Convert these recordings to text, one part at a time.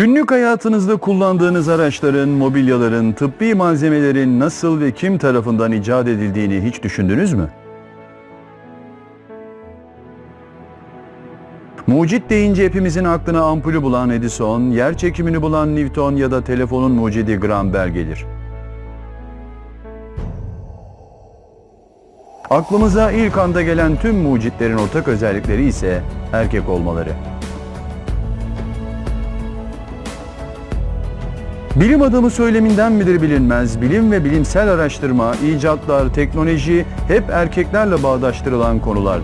Günlük hayatınızda kullandığınız araçların, mobilyaların, tıbbi malzemelerin nasıl ve kim tarafından icat edildiğini hiç düşündünüz mü? Mucit deyince hepimizin aklına ampulü bulan Edison, yer çekimini bulan Newton ya da telefonun mucidi Graham gelir. Aklımıza ilk anda gelen tüm mucitlerin ortak özellikleri ise erkek olmaları. Bilim adamı söyleminden midir bilinmez, bilim ve bilimsel araştırma, icatlar, teknoloji hep erkeklerle bağdaştırılan konular.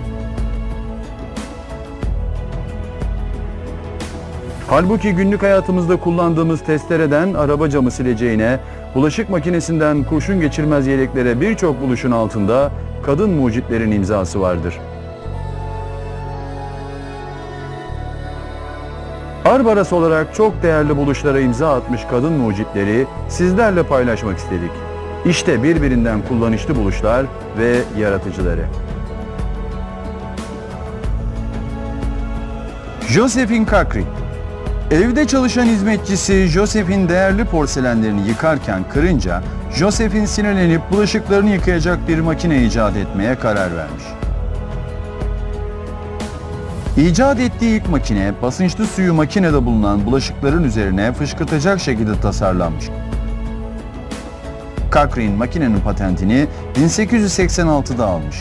Halbuki günlük hayatımızda kullandığımız testereden araba camı sileceğine, bulaşık makinesinden kurşun geçirmez yeleklere birçok buluşun altında kadın mucitlerin imzası vardır. Barbaras olarak çok değerli buluşlara imza atmış kadın mucitleri sizlerle paylaşmak istedik. İşte birbirinden kullanışlı buluşlar ve yaratıcıları. Josephine Kakri Evde çalışan hizmetçisi Josephine değerli porselenlerini yıkarken kırınca Josephine sinirlenip bulaşıklarını yıkayacak bir makine icat etmeye karar vermiş. İcat ettiği ilk makine basınçlı suyu makinede bulunan bulaşıkların üzerine fışkırtacak şekilde tasarlanmış. Cochrane makinenin patentini 1886'da almış.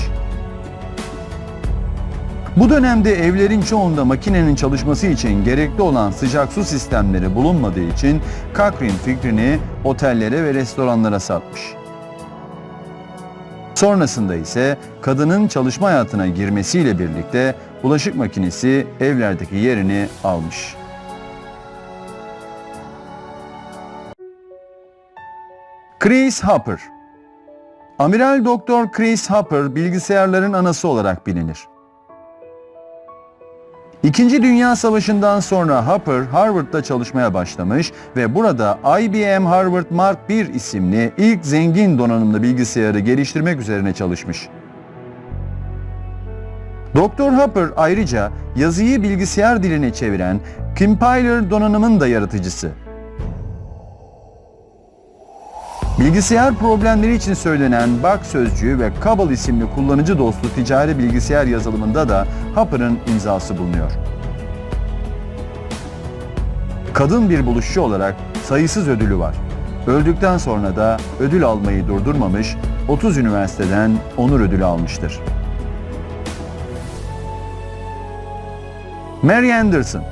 Bu dönemde evlerin çoğunda makinenin çalışması için gerekli olan sıcak su sistemleri bulunmadığı için Cochrane fikrini otellere ve restoranlara satmış. Sonrasında ise kadının çalışma hayatına girmesiyle birlikte bulaşık makinesi evlerdeki yerini almış. Chris Hopper Amiral Doktor Chris Hopper bilgisayarların anası olarak bilinir. İkinci Dünya Savaşı'ndan sonra Hopper Harvard'da çalışmaya başlamış ve burada IBM Harvard Mark I isimli ilk zengin donanımlı bilgisayarı geliştirmek üzerine çalışmış. Dr. Hopper ayrıca yazıyı bilgisayar diline çeviren Compiler donanımın da yaratıcısı. Bilgisayar problemleri için söylenen bug sözcüğü ve Cabal isimli kullanıcı dostu ticari bilgisayar yazılımında da Hopper'ın imzası bulunuyor. Kadın bir buluşçu olarak sayısız ödülü var. Öldükten sonra da ödül almayı durdurmamış, 30 üniversiteden onur ödülü almıştır. Mary Anderson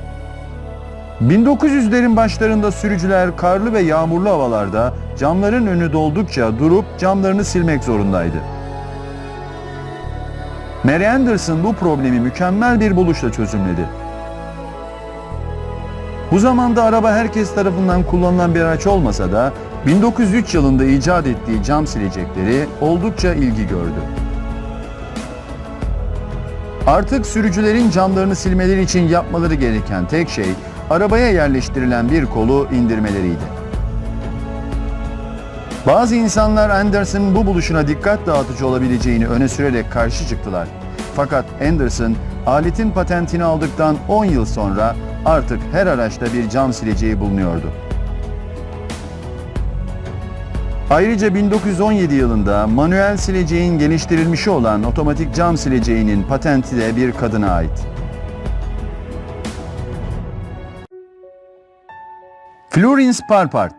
1900'lerin başlarında sürücüler karlı ve yağmurlu havalarda camların önü doldukça durup camlarını silmek zorundaydı. Mary Anderson bu problemi mükemmel bir buluşla çözümledi. Bu zamanda araba herkes tarafından kullanılan bir araç olmasa da 1903 yılında icat ettiği cam silecekleri oldukça ilgi gördü. Artık sürücülerin camlarını silmeleri için yapmaları gereken tek şey arabaya yerleştirilen bir kolu indirmeleriydi. Bazı insanlar Anderson bu buluşuna dikkat dağıtıcı olabileceğini öne sürerek karşı çıktılar. Fakat Anderson aletin patentini aldıktan 10 yıl sonra artık her araçta bir cam sileceği bulunuyordu. Ayrıca 1917 yılında manuel sileceğin geliştirilmişi olan otomatik cam sileceğinin patenti de bir kadına ait. Florence Parpart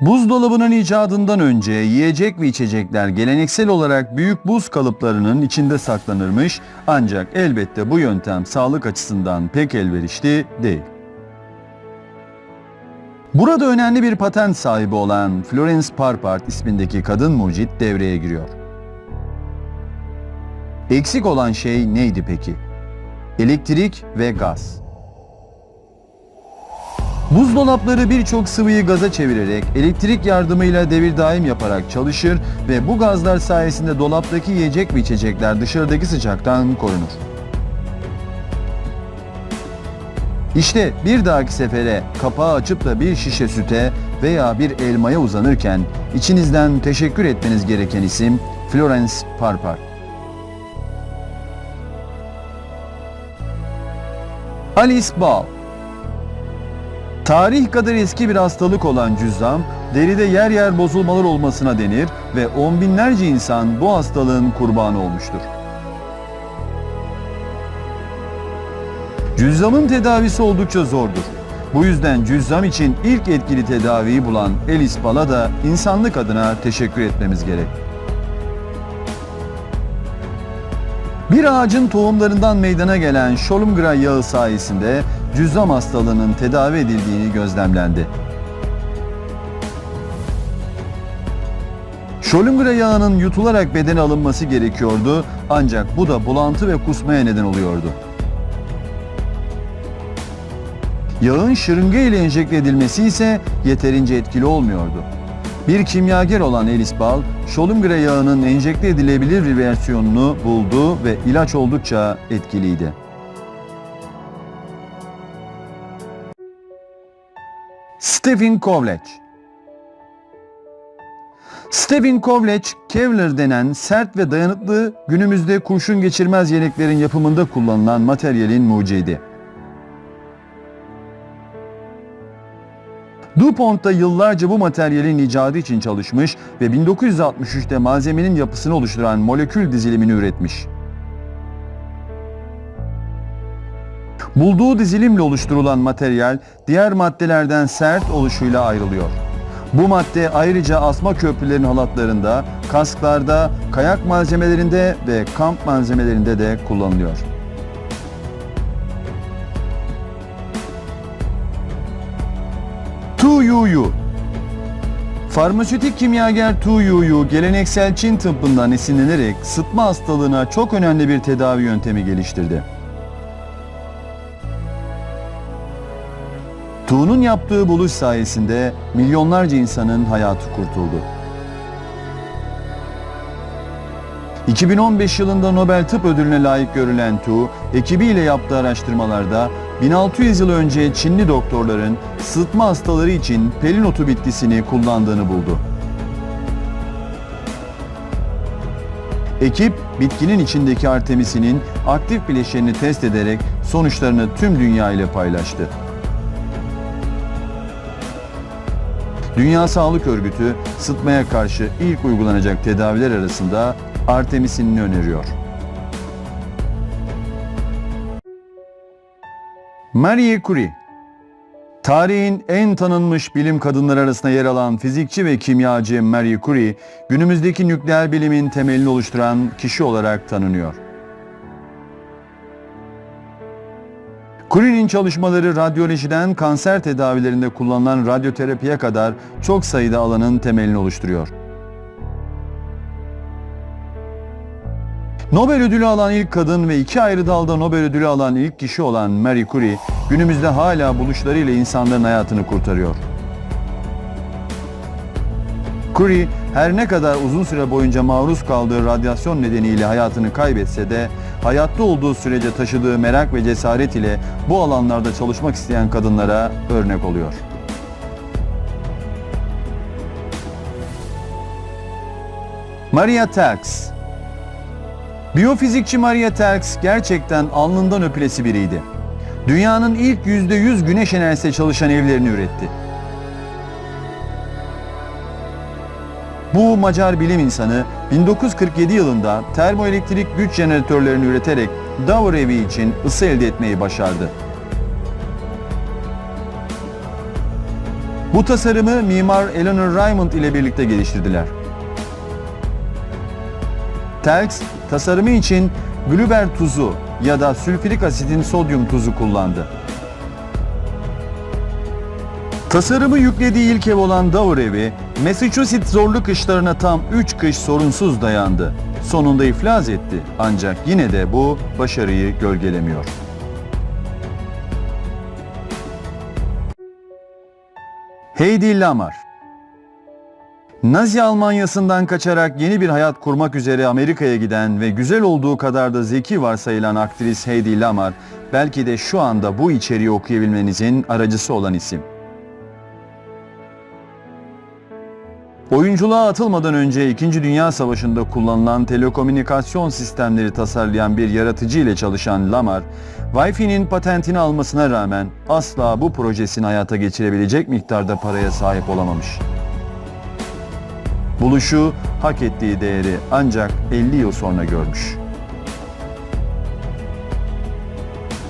Buzdolabının icadından önce yiyecek ve içecekler geleneksel olarak büyük buz kalıplarının içinde saklanırmış ancak elbette bu yöntem sağlık açısından pek elverişli değil. Burada önemli bir patent sahibi olan Florence Parpart ismindeki kadın mucit devreye giriyor. Eksik olan şey neydi peki? Elektrik ve gaz. Buzdolapları birçok sıvıyı gaza çevirerek elektrik yardımıyla devir daim yaparak çalışır ve bu gazlar sayesinde dolaptaki yiyecek ve içecekler dışarıdaki sıcaktan korunur. İşte bir dahaki sefere kapağı açıp da bir şişe süte veya bir elmaya uzanırken içinizden teşekkür etmeniz gereken isim Florence Parpar. Alice Ball Tarih kadar eski bir hastalık olan cüzzam, deride yer yer bozulmalar olmasına denir ve on binlerce insan bu hastalığın kurbanı olmuştur. Cüzzamın tedavisi oldukça zordur. Bu yüzden cüzzam için ilk etkili tedaviyi bulan Elis Bal'a da insanlık adına teşekkür etmemiz gerek. Bir ağacın tohumlarından meydana gelen Scholumgra yağı sayesinde cüzzam hastalığının tedavi edildiğini gözlemlendi. Scholumgra yağının yutularak bedene alınması gerekiyordu ancak bu da bulantı ve kusmaya neden oluyordu. Yağın şırınga ile enjekte edilmesi ise yeterince etkili olmuyordu. Bir kimyager olan Elis Ball, Scholumgra yağının enjekte edilebilir bir versiyonunu buldu ve ilaç oldukça etkiliydi. Stephen Kovlech Stephen Kovlech, Kevlar denen sert ve dayanıklı günümüzde kurşun geçirmez yeleklerin yapımında kullanılan materyalin mucidi. DuPont da yıllarca bu materyalin icadı için çalışmış ve 1963'te malzemenin yapısını oluşturan molekül dizilimini üretmiş. Bulduğu dizilimle oluşturulan materyal diğer maddelerden sert oluşuyla ayrılıyor. Bu madde ayrıca asma köprülerin halatlarında, kasklarda, kayak malzemelerinde ve kamp malzemelerinde de kullanılıyor. Tu Yuyu Farmasötik kimyager Tu Yuyu geleneksel Çin tıbbından esinlenerek sıtma hastalığına çok önemli bir tedavi yöntemi geliştirdi. Tu'nun yaptığı buluş sayesinde milyonlarca insanın hayatı kurtuldu. 2015 yılında Nobel Tıp Ödülüne layık görülen Tu, ekibiyle yaptığı araştırmalarda 1600 yıl önce Çinli doktorların sıtma hastaları için pelin otu bitkisini kullandığını buldu. Ekip, bitkinin içindeki artemisinin aktif bileşenini test ederek sonuçlarını tüm dünya ile paylaştı. Dünya Sağlık Örgütü sıtmaya karşı ilk uygulanacak tedaviler arasında Artemis'ini öneriyor. Marie Curie Tarihin en tanınmış bilim kadınları arasında yer alan fizikçi ve kimyacı Marie Curie, günümüzdeki nükleer bilimin temelini oluşturan kişi olarak tanınıyor. Curie'nin çalışmaları radyolojiden kanser tedavilerinde kullanılan radyoterapiye kadar çok sayıda alanın temelini oluşturuyor. Nobel ödülü alan ilk kadın ve iki ayrı dalda Nobel ödülü alan ilk kişi olan Marie Curie, günümüzde hala buluşlarıyla insanların hayatını kurtarıyor. Curie, her ne kadar uzun süre boyunca maruz kaldığı radyasyon nedeniyle hayatını kaybetse de, hayatta olduğu sürece taşıdığı merak ve cesaret ile bu alanlarda çalışmak isteyen kadınlara örnek oluyor. Maria Telx Biyofizikçi Maria Telx gerçekten alnından öpülesi biriydi. Dünyanın ilk %100 güneş enerjisiyle çalışan evlerini üretti. Bu Macar bilim insanı 1947 yılında termoelektrik güç jeneratörlerini üreterek Dover evi için ısı elde etmeyi başardı. Bu tasarımı mimar Eleanor Raymond ile birlikte geliştirdiler. Telx tasarımı için glüber tuzu ya da sülfürik asitin sodyum tuzu kullandı. Tasarımı yüklediği ilk ev olan Dover evi, Massachusetts zorlu kışlarına tam 3 kış sorunsuz dayandı. Sonunda iflas etti ancak yine de bu başarıyı gölgelemiyor. Heidi Lamar Nazi Almanyası'ndan kaçarak yeni bir hayat kurmak üzere Amerika'ya giden ve güzel olduğu kadar da zeki varsayılan aktris Heidi Lamar, belki de şu anda bu içeriği okuyabilmenizin aracısı olan isim. Oyunculuğa atılmadan önce 2. Dünya Savaşı'nda kullanılan telekomünikasyon sistemleri tasarlayan bir yaratıcı ile çalışan Lamar, Wi-Fi'nin patentini almasına rağmen asla bu projesini hayata geçirebilecek miktarda paraya sahip olamamış. Buluşu hak ettiği değeri ancak 50 yıl sonra görmüş.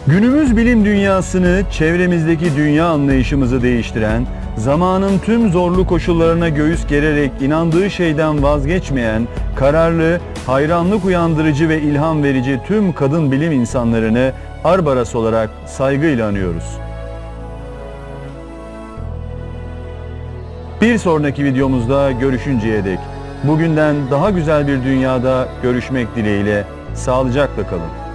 Günümüz bilim dünyasını, çevremizdeki dünya anlayışımızı değiştiren, zamanın tüm zorlu koşullarına göğüs gererek inandığı şeyden vazgeçmeyen, kararlı, hayranlık uyandırıcı ve ilham verici tüm kadın bilim insanlarını Arbaras olarak saygıyla anıyoruz. Bir sonraki videomuzda görüşünceye dek bugünden daha güzel bir dünyada görüşmek dileğiyle sağlıcakla kalın.